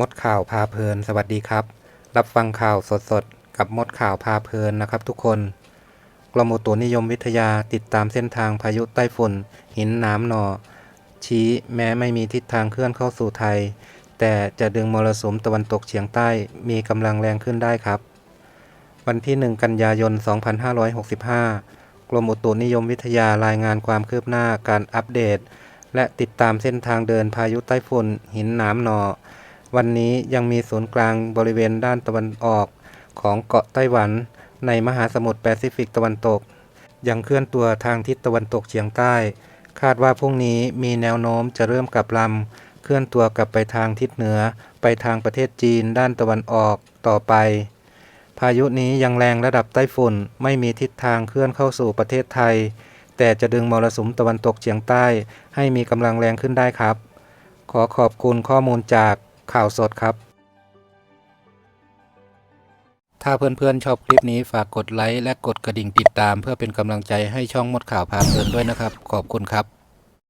มดข่าวพาเพลิน สวัสดีครับ รับฟังข่าวสดๆ กับมดข่าวพาเพลินนะครับทุกคน กรมอุตุนิยมวิทยาติดตามเส้นทางพายุใต้ฝุ่น หินน้ำหนอ ชี้แม้ไม่มีทิศทางเคลื่อนเข้าสู่ไทย แต่จะดึงมรสุมตะวันตกเฉียงใต้มีกำลังแรงขึ้นได้ครับ วันที่ 1 กันยายน 2565 กรมอุตุนิยมวิทยารายงานความคืบหน้าการอัปเดต และติดตามเส้นทางเดินพายุใต้ฝุ่นหินนามหนอ วันนี้ยังมีศูนย์กลางบริเวณด้านตะวันออกของเกาะไต้หวัน ในมหาสมุทรแปซิฟิกตะวันตก ยังเคลื่อนตัวทางทิศตะวันตกเฉียงใต้ คาดว่าพรุ่งนี้มีแนวโน้มจะเริ่มกลับลำเคลื่อนตัวกลับไปทางทิศเหนือ ไปทางประเทศจีนด้านตะวันออกต่อไป พายุนี้ยังแรงระดับไต้ฝุ่นไม่มีทิศทางเคลื่อนเข้าสู่ประเทศไทย แต่จะดึงมรสุมตะวันตกเฉียงใต้ ให้มีกำลังแรงขึ้นได้ครับ ขอขอบคุณข้อมูลจาก ข่าวสดครับ ถ้าเพื่อนๆชอบคลิปนี้ฝากกดไลค์และกดกระดิ่งติดตาม เพื่อเป็นกำลังใจให้ช่องมดข่าวพาเพลินด้วยนะครับ ขอบคุณครับ